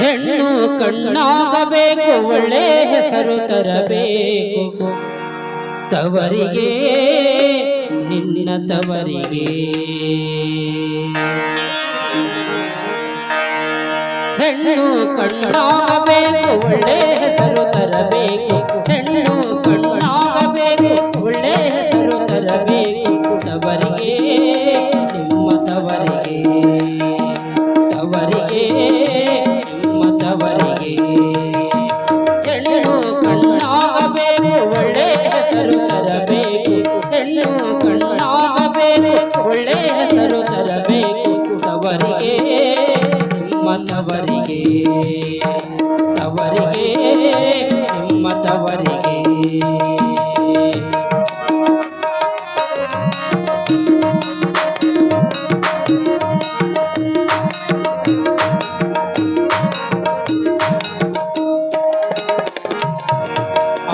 ಹೆಣ್ಣು ಕಣ್ಣಾಗಬೇಕು ಒಳ್ಳೆ ಹೆಸರು ತರಬೇಕು. ತವರಿಗೆ ನಿನ್ನ ತವರಿಗೆ. ಹೆಣ್ಣು ಕಣ್ಣಾಗಬೇಕು ಒಳ್ಳೆ ಹೆಸರು ತರಬೇಕು. ತವರಿಗೆ ನಿಮ್ಮ ತವರಿಗೆ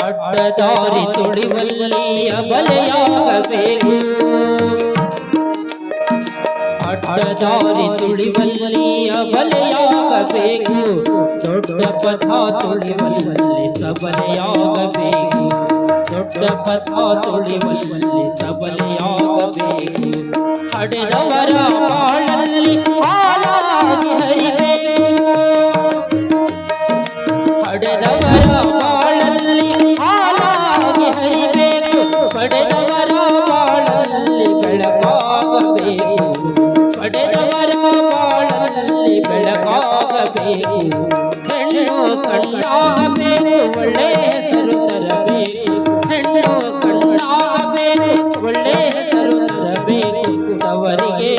ಅಡ್ಡದಾರಿ ತುಳಿವಲ್ಲಿ ಅಬಲೆಯಾಗಬೇಕು ಅಡ್ಡದಾರಿ ತುಳಿವಲ್ಲಿ ಅಬಲೆಯಾಗಬೇಕು ದೊಡ್ಡ ಪಥ ತುಳಿವಲ್ಲಿ ಸಬಲೆಯಾಗಬೇಕು ದೊಡ್ಡ ಪಥ ತುಳಿವಲ್ಲಿ ಸಬಲೆಯಾಗಬೇಕು ಹಡೆದವರ ಬಾಳಲ್ಲಿ ಹಾಲಾಗಿ ಹರಿಬೇಕು ಪಡೆದವರ ಬಾಳಲ್ಲಿ ಹಾಲಾಗಿ ಹರಿಬೇಕು ಪಡೆದವರ ಬಾಳಲ್ಲಿ ಬೆಳಕಾಗಬೇಕು ಬೆಳಕಾಗಬೇಕು ಹೆಣ್ಣು ಕಣ್ಣಾಗಬೇಕು ಒಳ್ಳೆ ಹೆಸರು ತರಬೇಕು ಹೆಣ್ಣು ಕಣ್ಣಾಗಬೇಕು ಒಳ್ಳೆ ಹೆಸರು ತರಬೇಕು ತವರಿಗೆ,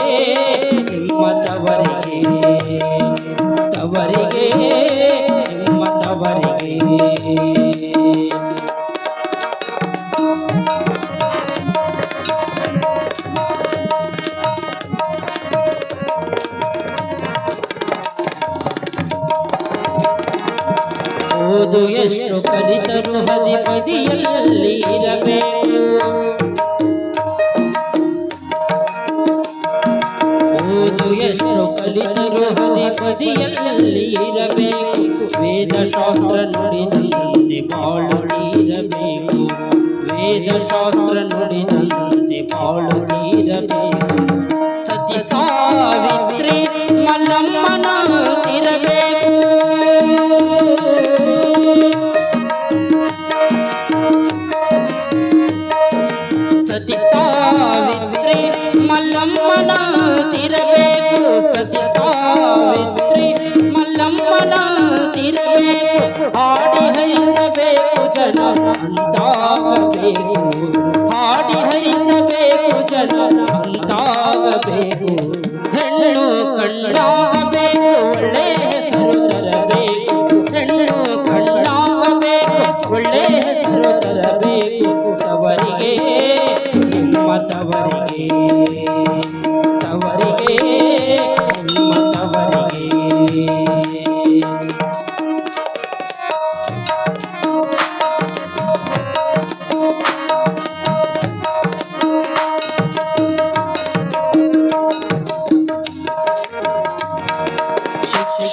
ನಿಮ್ಮ ತವರಿಗೆ ತವರಿಗೆ ಹದಿ ಬದಿಯಲ್ಲಿ ಇರಬೇಕು. ಓದು ಎಷ್ಟು ಕಲಿತರು ಹದಿ ಬದಿಯಲ್ಲಿ ಇರಬೇಕು. ವೇದಶಾಸ್ತ್ರ ನುಡಿದಂತೆ ಬಾಳುತ್ತಿರಬೇಕು ವೇದಶಾಸ್ತ್ರ ನುಡಿದಂತೆ ಬಾಳುತ್ತಿರಬೇಕು ಸತಿ ಹಾಡಿ ಹರಿಸಬೇಕು ಜನ ಅಂತಾಗಬೇಕು. ಹೆಣ್ಣು ಕಣ್ಣಾಗಬೇಕು ಒಳ್ಳೆ ಹೆಸರು ತರಬೇಕು. ಹೆಣ್ಣು ಕಣ್ಣಾಗಬೇಕು ಒಳ್ಳೆ ಹೆಸರು ತರಬೇಕು. ತವರಿಗೆ, ನಿಮ್ಮ ತವರಿಗೆ.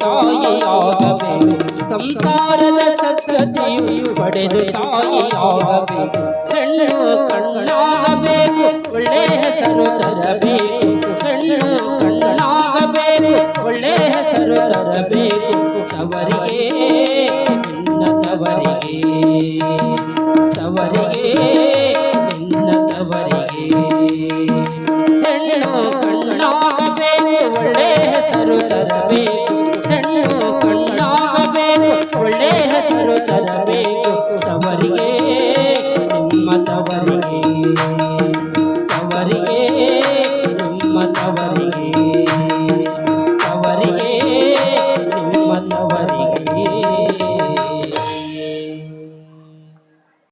ತಾಯಿಯಾಗಬೇಕು ಸಂಸಾರದ ಸತ್ಯತೆಯು ಪಡೆದು ತಾಯಿಯಾಗಬೇಕು ಕಣ್ಣು ಕಣ್ಣಾಗಬೇಕು ಒಳ್ಳೆ ಹೆಸರು ತರಬೇಕು ಹೆಣ್ಣು ಕಣ್ಣಾಗಬೇಕು ಒಳ್ಳೆ ಹೆಸರು ತರಬೇಕು. ಮತವರಿಗೆ